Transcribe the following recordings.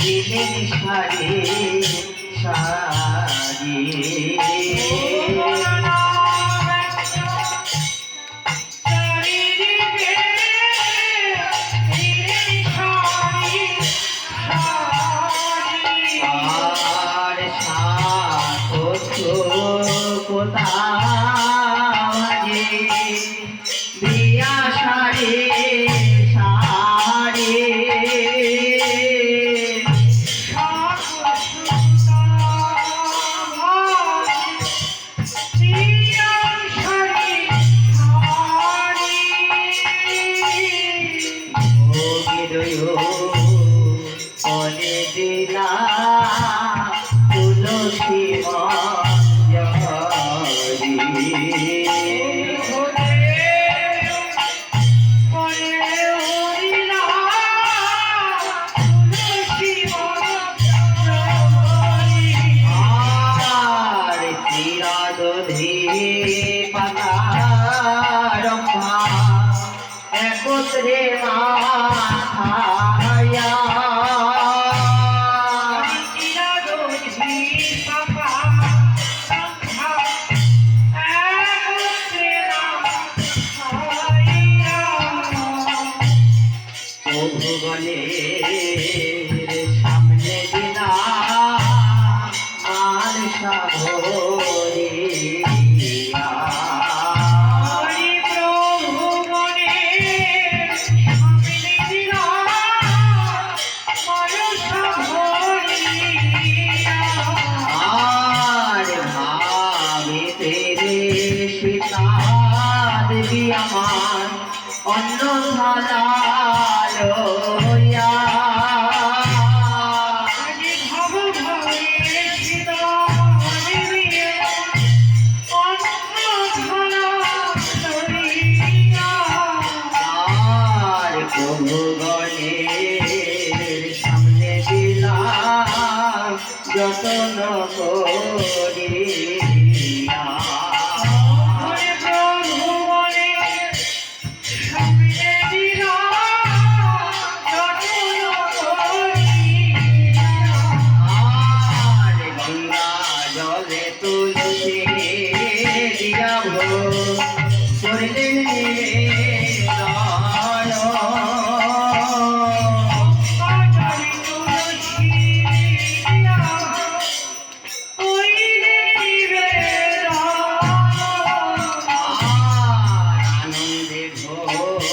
দিলেন সারে সারিয়ে। আর সাথ দিলা তুলসী চিরাদধি পাতারম্ভা একত্রে মাথায়া Espírito tá. অন্য আর সামনে করিয়া দিয়াব করলেন আনন্দে ভোজন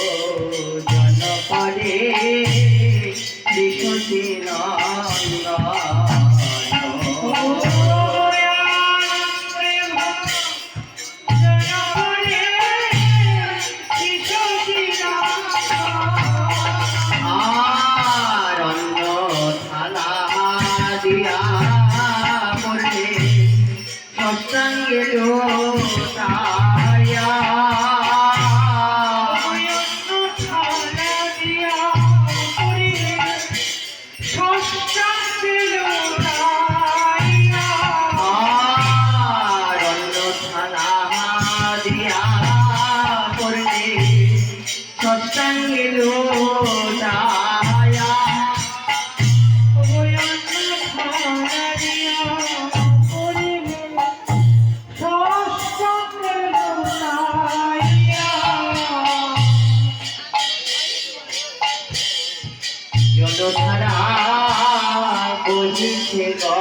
জলধারা বহিছে গড়ায়া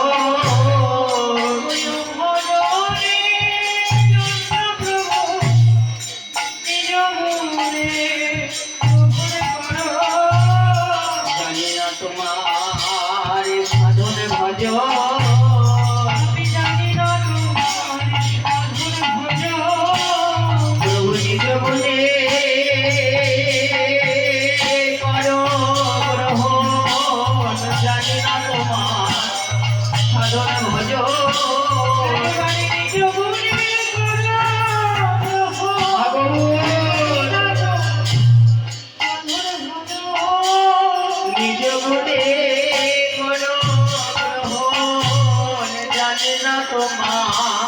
জানি তোমার